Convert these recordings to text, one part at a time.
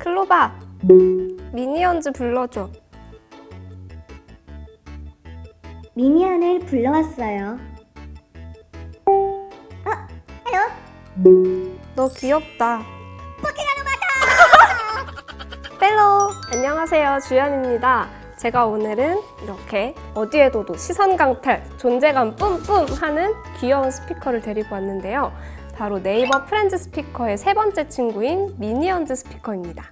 클로바 미니언즈 불러줘. 미니언을 불러왔어요. 너 귀엽다. 벨로 안녕하세요. 주연입니다. 제가 오늘은 이렇게 어디에도도 시선 강탈 존재감 뿜뿜 하는 귀여운 스피커를 데리고 왔는데요 바로 네이버 프렌즈 스피커의 세 번째 친구인 미니언즈 스피커입니다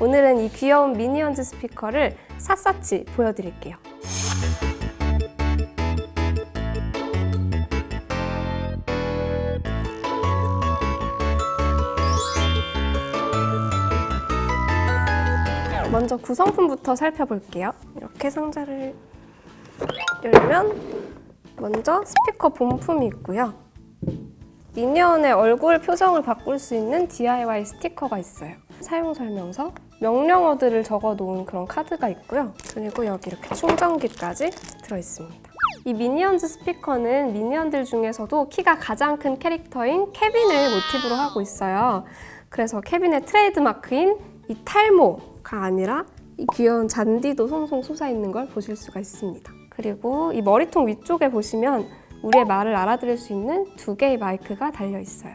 오늘은 이 귀여운 미니언즈 스피커를 샅샅이 보여드릴게요 먼저 구성품부터 살펴볼게요. 이렇게 상자를 열면 먼저 스피커 본품이 있고요. 미니언의 얼굴 표정을 바꿀 수 있는 DIY 스티커가 있어요. 사용 설명서, 명령어들을 적어 놓은 그런 카드가 있고요. 그리고 여기 이렇게 충전기까지 들어 있습니다. 이 미니언즈 스피커는 미니언들 중에서도 키가 가장 큰 캐릭터인 케빈을 모티브로 하고 있어요. 그래서 케빈의 트레이드 마크인 이 탈모가 아니라 이 귀여운 잔디도 송송 솟아 있는 걸 보실 수가 있습니다. 그리고 이 머리통 위쪽에 보시면 우리의 말을 알아들을 수 있는 두 개의 마이크가 달려 있어요.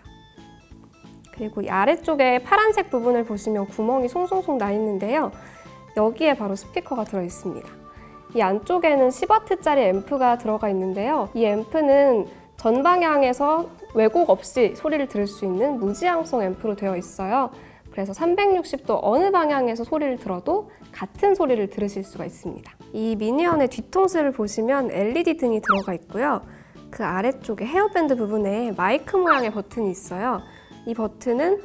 그리고 이 아래쪽에 파란색 부분을 보시면 구멍이 송송송 나 있는데요. 여기에 바로 스피커가 들어 있습니다. 이 안쪽에는 10W짜리 앰프가 들어가 있는데요. 이 앰프는 전방향에서 왜곡 없이 소리를 들을 수 있는 무지향성 앰프로 되어 있어요. 그래서 360도 어느 방향에서 소리를 들어도 같은 소리를 들으실 수가 있습니다. 이 미니언의 뒤통수를 보시면 LED 등이 들어가 있고요. 그 아래쪽에 헤어밴드 부분에 마이크 모양의 버튼이 있어요. 이 버튼은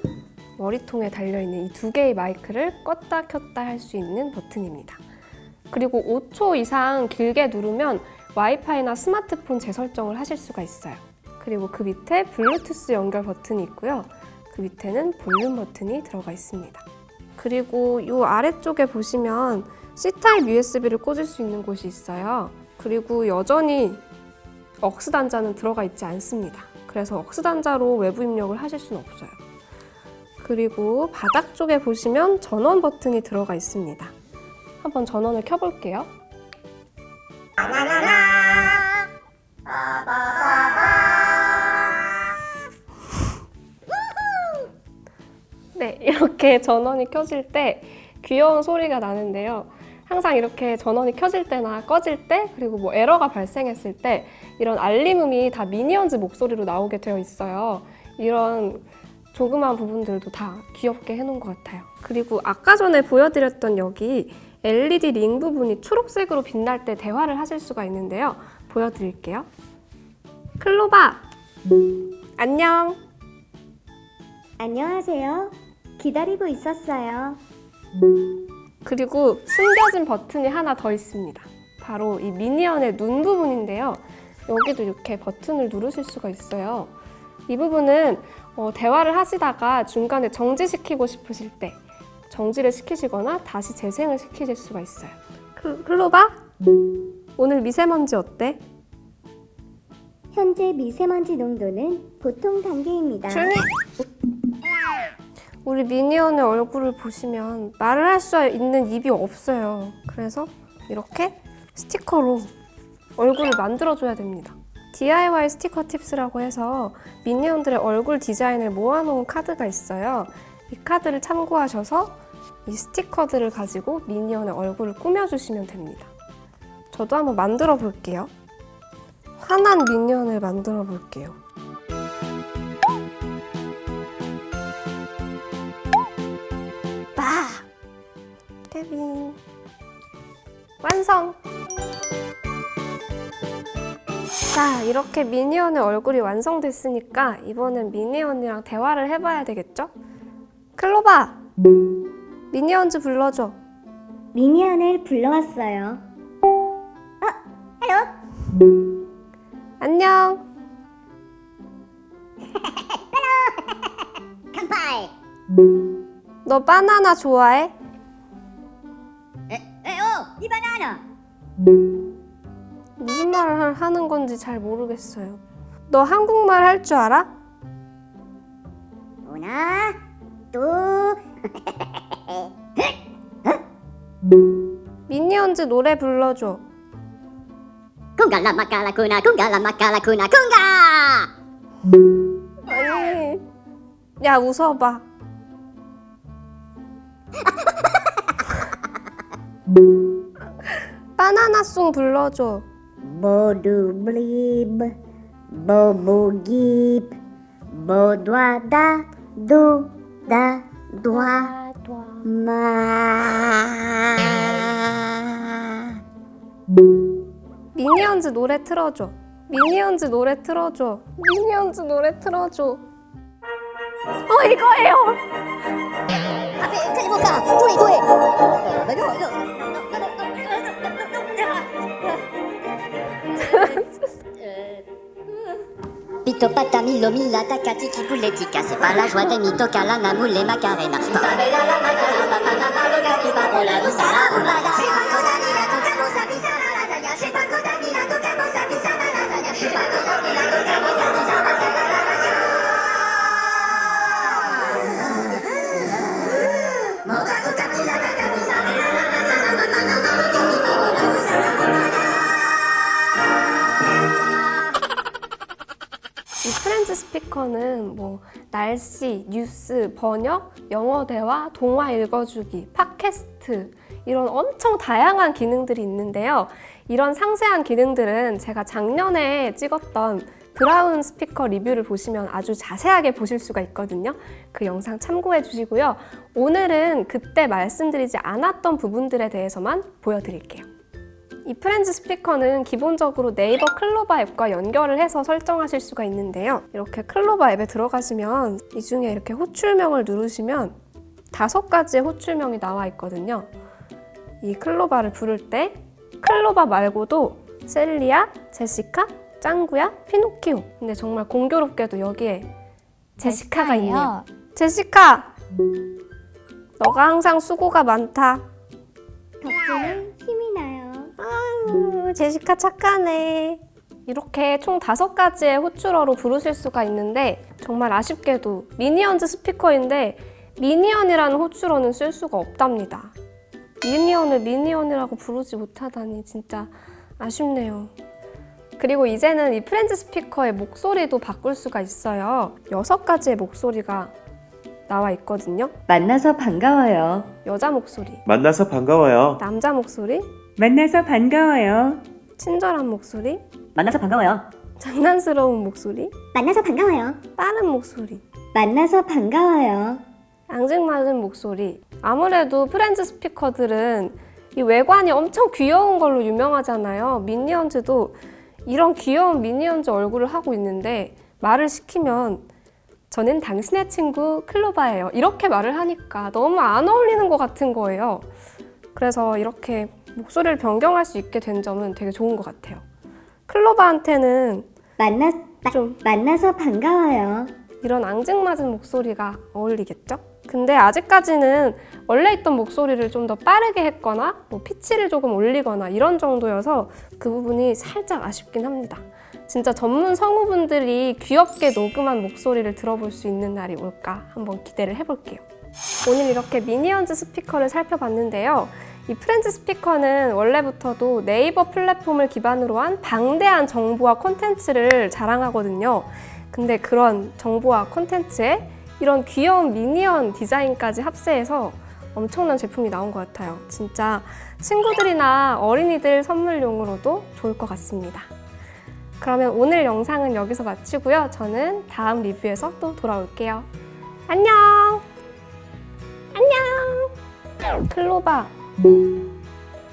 머리통에 달려있는 이 두 개의 마이크를 껐다 켰다 할 수 있는 버튼입니다. 그리고 5초 이상 길게 누르면 와이파이나 스마트폰 재설정을 하실 수가 있어요. 그리고 그 밑에 블루투스 연결 버튼이 있고요. 그 밑에는 볼륨 버튼이 들어가 있습니다. 그리고 이 아래쪽에 보시면 C타입 USB를 꽂을 수 있는 곳이 있어요. 그리고 여전히 억스 단자는 들어가 있지 않습니다. 그래서 억스 단자로 외부 입력을 하실 수는 없어요. 그리고 바닥 쪽에 보시면 전원 버튼이 들어가 있습니다. 한번 전원을 켜볼게요. 네, 이렇게 전원이 켜질 때 귀여운 소리가 나는데요. 항상 이렇게 전원이 켜질 때나 꺼질 때 그리고 뭐 에러가 발생했을 때 이런 알림음이 다 미니언즈 목소리로 나오게 되어 있어요. 이런 조그만 부분들도 다 귀엽게 해놓은 것 같아요. 그리고 아까 전에 보여드렸던 여기 LED 링 부분이 초록색으로 빛날 때 대화를 하실 수가 있는데요. 보여드릴게요. 클로바! 안녕! 안녕하세요. 기다리고 있었어요. 그리고 숨겨진 버튼이 하나 더 있습니다. 바로 이 미니언의 눈 부분인데요. 여기도 이렇게 버튼을 누르실 수가 있어요. 이 부분은 어, 대화를 하시다가 중간에 정지시키고 싶으실 때 정지를 시키시거나 다시 재생을 시키실 수가 있어요. 클, 클로바? 오늘 미세먼지 어때? 현재 미세먼지 농도는 보통 단계입니다. 조용히. 우리 미니언의 얼굴을 보시면 말을 할 수 있는 입이 없어요. 그래서 이렇게 스티커로 얼굴을 만들어줘야 됩니다. DIY 스티커 팁스라고 해서 미니언들의 얼굴 디자인을 모아놓은 카드가 있어요. 이 카드를 참고하셔서 이 스티커들을 가지고 미니언의 얼굴을 꾸며주시면 됩니다. 저도 한번 만들어 볼게요. 화난 미니언을 만들어 볼게요. 완성! 자, 이렇게 미니언의 얼굴이 완성됐으니까 이번엔 미니언이랑 대화를 해봐야 되겠죠? 클로바! 미니언즈 불러줘. 미니언을 불러왔어요. 안녕! 깜팔. 너 바나나 좋아해? 에어, 이 바나나. 무슨 말을 하는 건지 잘 모르겠어요. 너 한국말 할 줄 알아? 오나, 또, 미니언즈 노래 불러줘. 쿵가 라 마카라 쿠나 쿵가 라 마카라 쿠나 쿵가 아니. 야, 웃어봐. 바나나송 불러줘. 도다 도와 마 미니언즈 노래 틀어줘. 미니언즈 노래 틀어줘. 미니언즈 노래 틀어줘. 어, 이거예요. 그리고가 도이 도이 Mitopatami, Lomi, c'est pas la joie des Mitokala, Namu, les Macarena. Shibako 스피커는 뭐 날씨, 뉴스, 번역, 영어 대화, 동화 읽어주기, 팟캐스트 이런 엄청 다양한 기능들이 있는데요. 이런 상세한 기능들은 제가 작년에 찍었던 브라운 스피커 리뷰를 보시면 아주 자세하게 보실 수가 있거든요. 그 영상 참고해 주시고요. 오늘은 그때 말씀드리지 않았던 부분들에 대해서만 보여드릴게요. 이 프렌즈 스피커는 기본적으로 네이버 클로바 앱과 연결을 해서 설정하실 수가 있는데요. 이렇게 클로바 앱에 들어가시면 이 중에 이렇게 호출명을 누르시면 다섯 가지의 호출명이 나와 있거든요. 이 클로바를 부를 때 클로바 말고도 셀리아, 제시카, 짱구야, 피노키오. 근데 정말 공교롭게도 여기에 제시카가 있네요. 제시카! 너가 항상 수고가 많다. 덕분에 제시카 착하네. 이렇게 총 다섯 가지의 호출어로 부르실 수가 있는데 정말 아쉽게도 미니언즈 스피커인데 미니언이라는 호출어는 쓸 수가 없답니다. 미니언을 미니언이라고 부르지 못하다니 진짜 아쉽네요. 그리고 이제는 이 프렌즈 스피커의 목소리도 바꿀 수가 있어요. 여섯 가지의 목소리가 나와 있거든요. 만나서 반가워요. 여자 목소리, 만나서 반가워요. 남자 목소리, 만나서 반가워요. 친절한 목소리, 만나서 반가워요. 장난스러운 목소리, 만나서 반가워요 빠른 목소리, 만나서 반가워요 앙증맞은 목소리. 아무래도 프렌즈 스피커들은 이 외관이 엄청 귀여운 걸로 유명하잖아요. 미니언즈도 이런 귀여운 미니언즈 얼굴을 하고 있는데 말을 시키면 저는 당신의 친구 클로바예요. 이렇게 말을 하니까 너무 안 어울리는 것 같은 거예요. 그래서 이렇게 목소리를 변경할 수 있게 된 점은 되게 좋은 것 같아요. 클로바한테는 만나 좀 만나서 반가워요 이런 앙증맞은 목소리가 어울리겠죠? 근데 아직까지는 원래 있던 목소리를 좀 더 빠르게 했거나 뭐 피치를 조금 올리거나 이런 정도여서 그 부분이 살짝 아쉽긴 합니다. 진짜 전문 성우분들이 귀엽게 녹음한 목소리를 들어볼 수 있는 날이 올까 한번 기대를 해볼게요. 오늘 이렇게 미니언즈 스피커를 살펴봤는데요. 이 프렌즈 스피커는 원래부터도 네이버 플랫폼을 기반으로 한 방대한 정보와 콘텐츠를 자랑하거든요. 근데 그런 정보와 콘텐츠에 이런 귀여운 미니언 디자인까지 합세해서 엄청난 제품이 나온 것 같아요. 진짜 친구들이나 어린이들 선물용으로도 좋을 것 같습니다. 그러면 오늘 영상은 여기서 마치고요. 저는 다음 리뷰에서 또 돌아올게요. 안녕! 안녕! 클로바,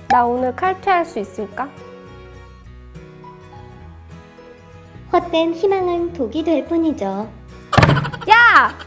나 오늘 칼퇴할 수 있을까? 헛된 희망은 독이 될 뿐이죠 야!